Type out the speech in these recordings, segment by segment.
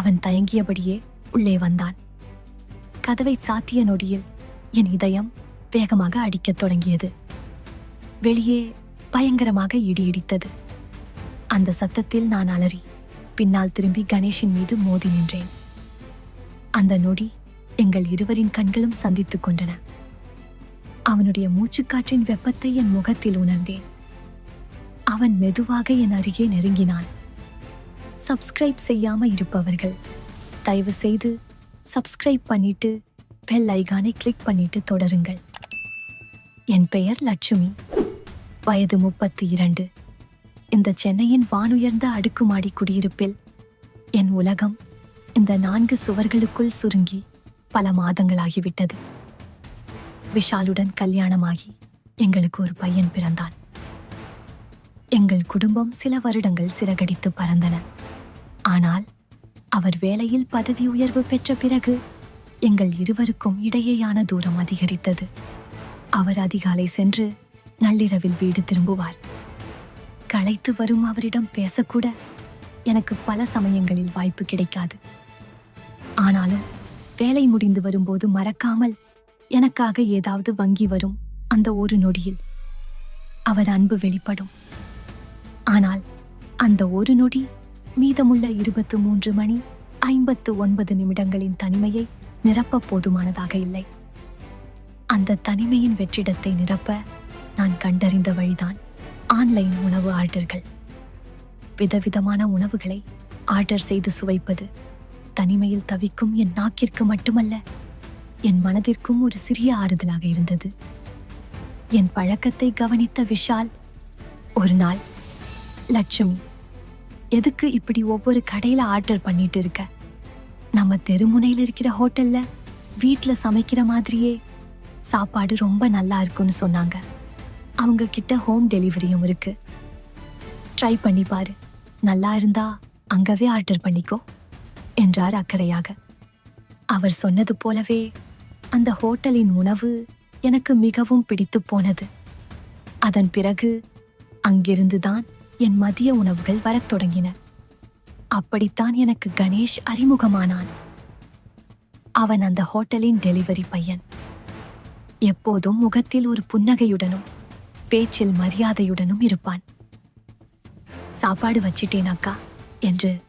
அவன் தயங்கியபடியே உள்ளே வந்தான். கதவை சாத்திய நொடியில் என் இதயம் வேகமாக அடிக்கத் தொடங்கியது. வெளியே பயங்கரமாக இடி இடித்தது. அந்த சத்தத்தில் நான் அலறி பின்னால் திரும்பி கணேஷின் மீது மோதி நின்றேன். அந்த நொடி எங்கள் இருவரின் கண்களும் சந்தித்துக் கொண்டன. அவனுடைய மூச்சுக்காற்றின் வெப்பத்தை என் முகத்தில் உணர்ந்தேன். அவன் மெதுவாக என் அருகே நெருங்கினான். சப்ஸ்கிரைப் செய்யாமல் இருப்பவர்கள். தயவு செய்து சப்ஸ்கிரைப் பண்ணிட்டு பெல் ஐகானை கிளிக் பண்ணிட்டு தொடருங்கள். என் பெயர் லட்சுமி. வயது முப்பத்தி இரண்டு இந்த சென்னையின் வானுயர்ந்த அடுக்குமாடி குடியிருப்பில் என் உலகம் இந்த நான்கு சுவர்களுக்குள் சுருங்கி பல மாதங்களாகிவிட்டது. விஷாலுடன் கல்யாணமாகி எங்களுக்கு ஒரு பையன் பிறந்தான். எங்கள் குடும்பம் சில வருடங்கள் சிறகடித்து பறந்தன. ஆனால் அவர் வேலையில் பதவி உயர்வு பெற்ற பிறகு எங்கள் இருவருக்கும் இடையேயான தூரம் அதிகரித்தது. அவர் அதிகாலை சென்று நள்ளிரவில் வீடு திரும்புவார். களைத்து வரும் அவரிடம் பேசக்கூட எனக்கு பல சமயங்களில் வாய்ப்பு கிடைக்காது. ஆனாலும் வேலை முடிந்து வரும்போது மறக்காமல் எனக்காக ஏதாவது வங்கி வரும் அந்த ஒரு நொடியில் அவர் அன்பு வெளிப்படும். ஆனால் அந்த ஒரு நொடி மீதமுள்ள இருபத்து மூன்று மணி ஐம்பத்து ஒன்பது நிமிடங்களின் தனிமையை நிரப்ப போதுமானதாக இல்லை. அந்த தனிமையின் வெற்றிடத்தை நிரப்ப நான் கண்டறிந்த வழிதான் ஆன்லைன் உணவு ஆர்டர்கள். விதவிதமான உணவுகளை ஆர்டர் செய்து சுவைப்பது தனிமையில் தவிக்கும் என் நாக்கிற்கு மட்டுமல்ல என் மனதிற்கும் ஒரு சிறிய ஆறுதலாக இருந்தது. என் பழக்கத்தை கவனித்த விஷால் ஒரு நாள் லட்சுமி எதுக்கு இப்படி ஒவ்வொரு கடையில் ஆர்டர் பண்ணிட்டு இருக்க? நம்ம தெருமுனையில் இருக்கிற ஹோட்டலில் வீட்டில் சமைக்கிற மாதிரியே சாப்பாடு ரொம்ப நல்லா இருக்கும்னு சொன்னாங்க. அவங்க கிட்ட ஹோம் டெலிவரியும் இருக்கு. ட்ரை பண்ணி பாரு. நல்லா இருந்தா அங்கவே ஆர்டர் பண்ணிக்கோ என்றார் அக்கறையாக. அவர் சொன்னது போலவே அந்த ஹோட்டலின் உணவு எனக்கு மிகவும் பிடித்து போனது. அதன் பிறகு அங்கிருந்துதான் என் மதிய உணவுகள் வரத் தொடங்கின. அப்படித்தான் எனக்கு கணேஷ் அறிமுகமானான். அவன் அந்த ஹோட்டலின் டெலிவரி பையன். எப்போதும் முகத்தில் ஒரு புன்னகையுடனும் பேச்சில் மரியாதையுடனும் இருப்பான். சாப்பாடு வச்சிட்டேன் அக்கா என்று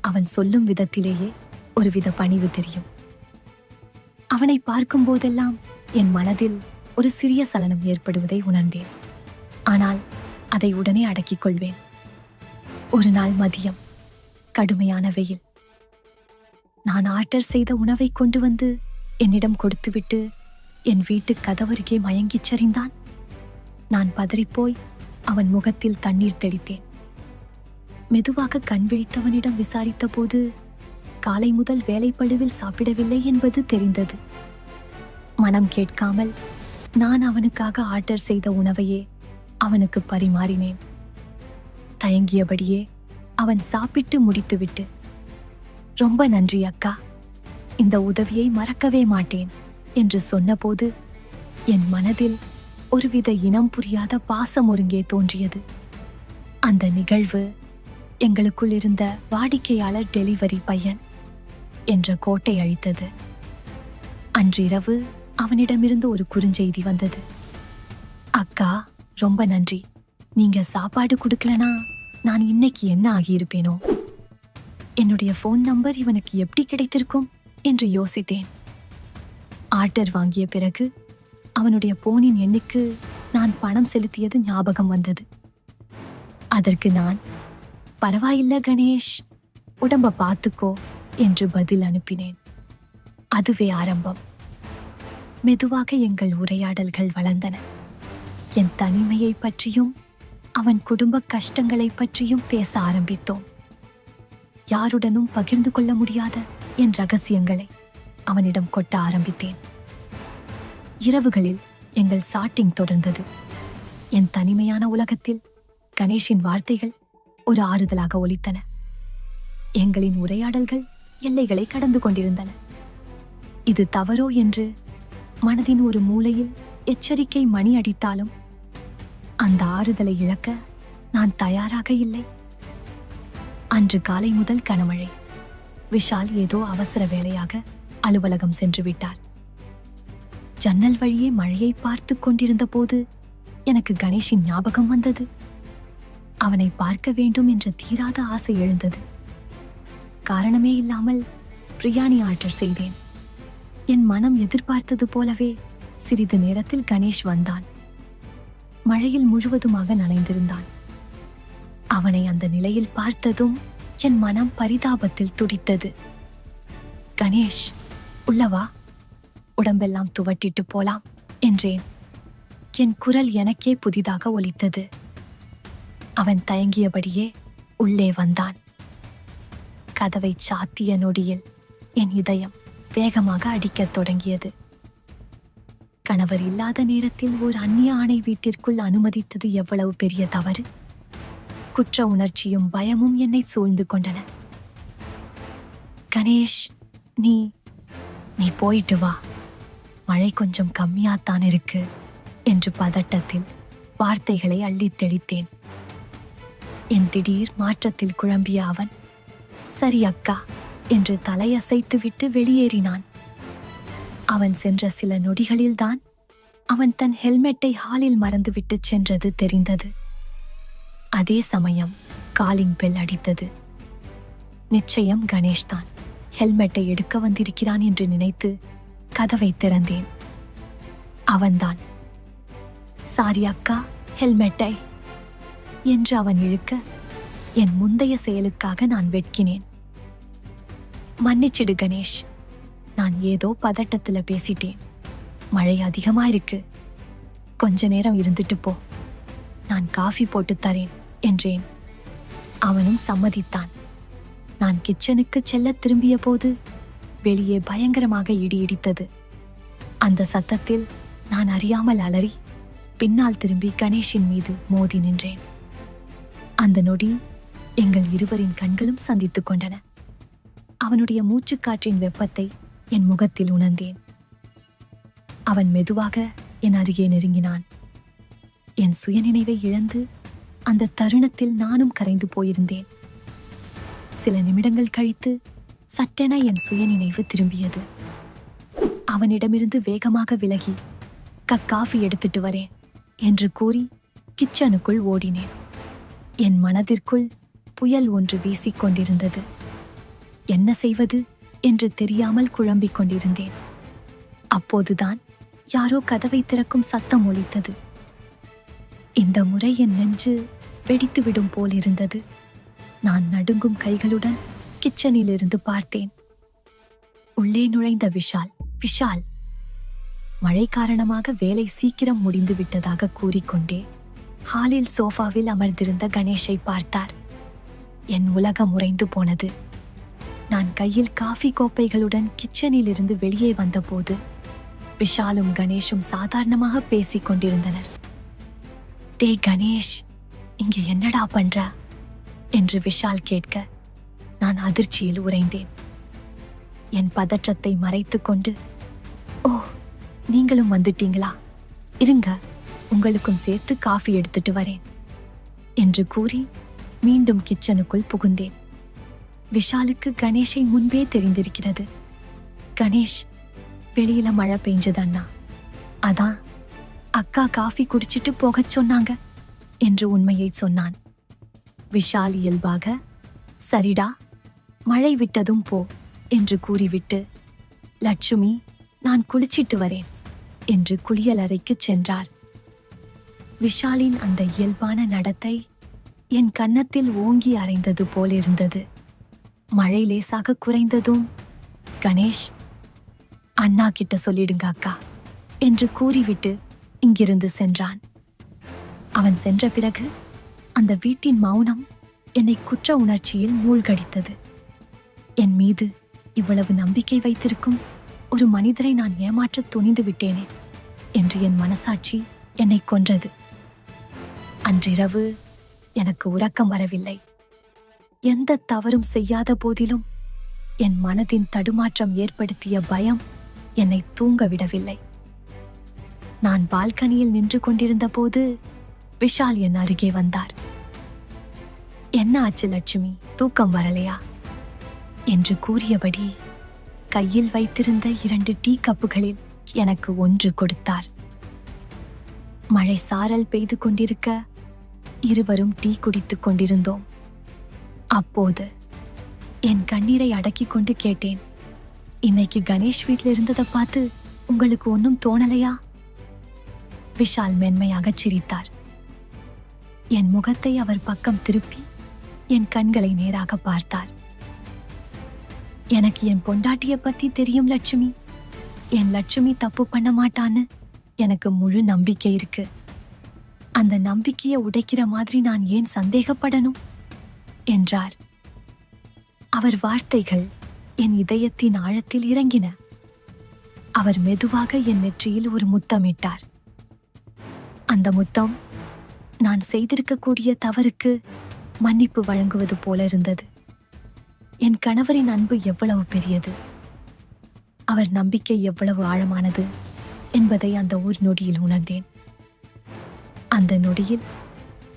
அவன் சொல்லும் விதத்திலேயே ஒருவித பணிவு தெரியும். அவனை பார்க்கும் போதெல்லாம் என் மனதில் ஒரு சிறிய சலனம் ஏற்படுவதை உணர்ந்தேன். ஆனால் அதை உடனே அடக்கிக் கொள்வேன். ஒரு நாள் மதியம் கடுமையான வெயில். நான் ஆர்டர் செய்த உணவை கொண்டு வந்து என்னிடம் கொடுத்துவிட்டு என் வீட்டு கதவருகே மயங்கிச் சரிந்தான். நான் பதறிப்போய் அவன் முகத்தில் தண்ணீர் தெளித்தேன். மெதுவாக கண் விழித்தவனிடம் விசாரித்த போது காலை முதல் வேலைப்பழுவில் சாப்பிடவில்லை என்பது தெரிந்தது. மனம் கேட்காமல் நான் அவனுக்காக ஆர்டர் செய்த உணவையே அவனுக்கு பரிமாறினேன். தயங்கியபடியே அவன் சாப்பிட்டு முடித்துவிட்டு ரொம்ப நன்றி அக்கா. இந்த உதவியை மறக்கவே மாட்டேன் என்று சொன்னபோது என் மனதில் ஒருவித இனம் புரியாத பாசம் ஒருங்கே தோன்றியது. அந்த நிகழ்வு எங்களுக்குள் இருந்த வாடிக்கையாளர் டெலிவரி பையன் என்ற கோட்டை அழித்தது. அன்றிரவு அவனிடமிருந்து ஒரு குறுஞ்செய்தி வந்தது. அக்கா ரொம்ப நன்றி. நீங்க சாப்பாடு கொடுக்கலனா நான் இன்னைக்கு என்ன ஆகியிருப்பேனோ? என்னுடைய ஃபோன் நம்பர் இவனுக்கு எப்படி கிடைத்திருக்கும் என்று யோசித்தேன். ஆர்டர் வாங்கிய பிறகு அவனுடைய போனின் எண்ணுக்கு நான் பணம் செலுத்தியது ஞாபகம் வந்தது. அதற்கு நான் பரவாயில்ல கணேஷ் உடம்ப பார்த்துக்கோ என்று பதில் அனுப்பினேன். அதுவே ஆரம்பம். மெதுவாக எங்கள் உரையாடல்கள் வளர்ந்தன. என் தனிமையை பற்றியும் அவன் குடும்ப கஷ்டங்களை பற்றியும் பேச ஆரம்பித்தோம். யாருடனும் பகிர்ந்து கொள்ள முடியாத என் ரகசியங்களை அவனிடம் கொட்ட ஆரம்பித்தேன். இரவுகளில் எங்கள் சாட்டிங் தொடர்ந்தது. என் தனிமையான உலகத்தில் கணேஷின் வார்த்தைகள் ஒரு ஆறுதலாக ஒலித்தன. எங்களின் உரையாடல்கள் எல்லைகளை கடந்து கொண்டிருந்தன. இது தவறோ என்று மனதின் ஒரு மூலையில் எச்சரிக்கை மணி அடித்தாலும் அந்த ஆறுதலை இழக்க நான் தயாராக இல்லை. அன்று காலை முதல் கனமழை. விஷால் ஏதோ அவசர வேலையாக அலுவலகம் சென்று விட்டார். ஜன்னல் வழியே மழையை பார்த்து கொண்டிருந்த போது எனக்கு கணேஷின் ஞாபகம் வந்தது. அவனை பார்க்க வேண்டும் என்ற தீராத ஆசை எழுந்தது. காரணமே இல்லாமல் பிரியாணி ஆர்டர் செய்தேன். என் மனம் எதிர்பார்த்தது போலவே சிறிது நேரத்தில் கணேஷ் வந்தான். மழையில் முழுவதுமாக நனைந்திருந்தான். அவனை அந்த நிலையில் பார்த்ததும் என் மனம் பரிதாபத்தில் துடித்தது. கணேஷ் உள்ளவா உடம்பெல்லாம் துவட்டிட்டு போலாம் என்றேன். என் குரல் எனக்கே புதிதாக ஒலித்தது. அவன் தயங்கியபடியே உள்ளே வந்தான். கதவை சாத்திய நொடியில் என் இதயம் வேகமாக அடிக்கத் தொடங்கியது. கணவர் இல்லாத நேரத்தில் ஒரு அந்நிய ஆணை வீட்டிற்குள் அனுமதித்தது எவ்வளவு பெரிய தவறு? குற்ற உணர்ச்சியும் பயமும் என்னை சூழ்ந்து கொண்டன. கணேஷ் நீ நீ போயிட்டு வா. மழை கொஞ்சம் கம்மியாத்தான் இருக்கு என்று பதட்டத்தில் வார்த்தைகளை அள்ளித் தெளித்தேன். என் திடீர் மாற்றத்தில் குழம்பிய அவன் சரி அக்கா என்று தலையசைத்துவிட்டு வெளியேறினான். அவன் சென்ற சில நொடிகளில்தான் அவன் தன் ஹெல்மெட்டை ஹாலில் மறந்துவிட்டு சென்றது தெரிந்தது. அதே சமயம் காலிங் பெல் அடித்தது. நிச்சயம் கணேஷ் தான் ஹெல்மெட்டை எடுக்க வந்திருக்கிறான் என்று நினைத்து கதவை திறந்தேன். அவன்தான் சாரி அக்கா ஹெல்மெட்டை என்று அவன் இழுக்க என் முந்தைய செயலுக்காக நான் வெட்கினேன். மன்னிச்சிடு கணேஷ் நான் ஏதோ பதட்டத்துல பேசிட்டேன். மழை அதிகமா இருக்கு கொஞ்ச நேரம் இருந்துட்டு போ. நான் காஃபி போட்டு தரேன் என்றேன். அவனும் சம்மதித்தான். நான் கிச்சனுக்கு செல்ல திரும்பிய போது வெளியே பயங்கரமாக இடி இடித்தது. அந்த சத்தத்தில் நான் அறியாமல் அலறி பின்னால் திரும்பி கணேஷின் மீது மோதி நின்றேன். அந்த நொடி எங்கள் இருவரின் கண்களும் சந்தித்துக் கொண்டன. அவனுடைய மூச்சுக்காற்றின் வெப்பத்தை என் முகத்தில் உணர்ந்தேன். அவன் மெதுவாக என் அருகே நெருங்கினான். என் சுயநினைவை இழந்து அந்த தருணத்தில் நானும் கரைந்து போயிருந்தேன். சில நிமிடங்கள் கழித்து சட்டென என் சுயநினைவு திரும்பியது. அவனிடமிருந்து வேகமாக விலகி க காஃபி எடுத்துட்டு வரேன் என்று கூறி கிச்சனுக்குள் ஓடினேன். என் மனதிற்குள் புயல் ஒன்று வீசிக்கொண்டிருந்தது என்ன செய்வது? என்று தெரியாமல் குழம்பிக் கொண்டிருந்தேன். அப்போதுதான் யாரோ கதவை திறக்கும் சத்தம் ஒலித்தது. இந்த முறை என் நெஞ்சு வெடித்துவிடும் போலிருந்தது நான் நடுங்கும் கைகளுடன் கிச்சனில் இருந்து பார்த்தேன். உள்ளே நுழைந்த விஷால் விஷால்! மழை காரணமாக வேலை சீக்கிரம் முடிந்து விட்டதாக கூறிக்கொண்டே ஹாலில் சோஃபாவில் அமர்ந்திருந்த கணேஷை பார்த்தார். என் உலகம் உறைந்து போனது. நான் கையில் காஃபி கோப்பைகளுடன் கிச்சனில் இருந்து வெளியே வந்தபோது விஷாலும் கணேஷும் சாதாரணமாக பேசிக் கொண்டிருந்தனர். டே கணேஷ் இங்க என்னடா பண்ற? என்று விஷால் கேட்க நான் அதிர்ச்சியில் உறைந்தேன். என் பதற்றத்தை மறைத்து கொண்டு ஓ நீங்களும் வந்துட்டீங்களா? இருங்க உங்களுக்கும் சேர்த்து காஃபி எடுத்துட்டு வரேன் என்று கூறி மீண்டும் கிச்சனுக்குள் புகுந்தேன். விஷாலுக்கு கணேஷை முன்பே தெரிந்திருக்கிறது. கணேஷ் வெளியில மழை பெஞ்சது அண்ணா. அதான் அக்கா காஃபி குடிச்சிட்டு போகச் சொன்னாங்க என்று உண்மையை சொன்னான். விஷால் இயல்பாக சரிடா மழை விட்டதும் போ என்று கூறிவிட்டு லட்சுமி நான் குளிச்சிட்டு வரேன் என்று குளியலறைக்குச் சென்றார். விஷாலின் அந்த இயல்பான நடத்தை என் கன்னத்தில் ஓங்கி அறைந்தது போலிருந்தது. மழை லேசாக குறைந்ததும் கணேஷ் அண்ணா கிட்ட சொல்லிடுங்க அக்கா என்று கூறிவிட்டு இங்கிருந்து சென்றான். அவன் சென்ற பிறகு அந்த வீட்டின் மௌனம் என்னை குற்ற உணர்ச்சியில் மூழ்கடித்தது. என் மீது இவ்வளவு நம்பிக்கை வைத்திருக்கும் ஒரு மனிதரை நான் ஏமாற்ற துணிந்து விட்டேனே என்று என் மனசாட்சி என்னை கொன்றது. அன்றிரவு எனக்கு உறக்கம் வரவில்லை. எந்த தவறும் செய்யாத போதிலும் என் மனதின் தடுமாற்றம் ஏற்படுத்திய பயம் என்னை தூங்க விடவில்லை நான் பால்கனியில் நின்று கொண்டிருந்த போது விஷால் என் அருகே வந்தார். என்ன ஆச்சு லட்சுமி? தூக்கம் வரலையா? என்று கூறியபடி கையில் வைத்திருந்த இரண்டு டீ கப்புகளில் எனக்கு ஒன்று கொடுத்தார். மழை சாரல் பெய்து கொண்டிருக்க இருவரும் டீ குடித்துக் கொண்டிருந்தோம். அப்போது என் கண்ணீரை அடக்கிக் கொண்டு கேட்டேன். இன்னைக்கு கணேஷ் வீட்டில் இருந்ததை பார்த்து உங்களுக்கு ஒன்றும் தோணலையா? விஷால் மென்மையாகச் சிரித்தார். என் முகத்தை அவர் பக்கம் திருப்பி என் கண்களை நேராக பார்த்தார். எனக்கு என் பொண்டாட்டிய பத்தி தெரியும் லட்சுமி. என் லட்சுமி தப்பு பண்ண மாட்டான்னு எனக்கு முழு நம்பிக்கை இருக்கு. அந்த நம்பிக்கையை உடைக்கிற மாதிரி நான் ஏன் சந்தேகப்படணும்? என்றார். அவர் வார்த்தைகள் என் இதயத்தின் ஆழத்தில் இறங்கின. அவர் மெதுவாக என் நெற்றியில் ஒரு முத்தமிட்டார் அந்த முத்தம் நான் செய்திருக்கக்கூடிய தவறுக்கு மன்னிப்பு வழங்குவது போல இருந்தது. என் கணவரின் அன்பு எவ்வளவு பெரியது. அவர் நம்பிக்கை எவ்வளவு ஆழமானது என்பதை அந்த ஒரு நொடியில் உணர்ந்தேன். அந்த நொடியில்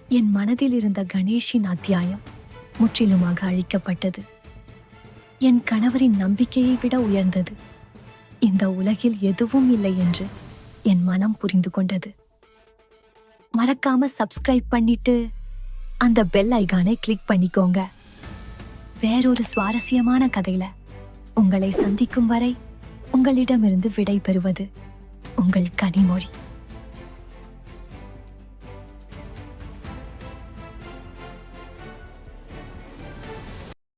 என் மனதில் இருந்த கணேஷின் அத்தியாயம் முற்றிலுமாக அழிக்கப்பட்டது. என் கணவரின் நம்பிக்கையை விட உயர்ந்தது. இந்த உலகில் எதுவும் இல்லை என்று என் மனம் புரிந்து கொண்டது. மறக்காம சப்ஸ்கிரைப் பண்ணிட்டு அந்த பெல் ஐகானை கிளிக் பண்ணிக்கோங்க. வேறொரு சுவாரஸ்யமான கதையில உங்களை சந்திக்கும் வரை உங்களிடமிருந்து விடை பெறுவது உங்கள் கனிமொழி.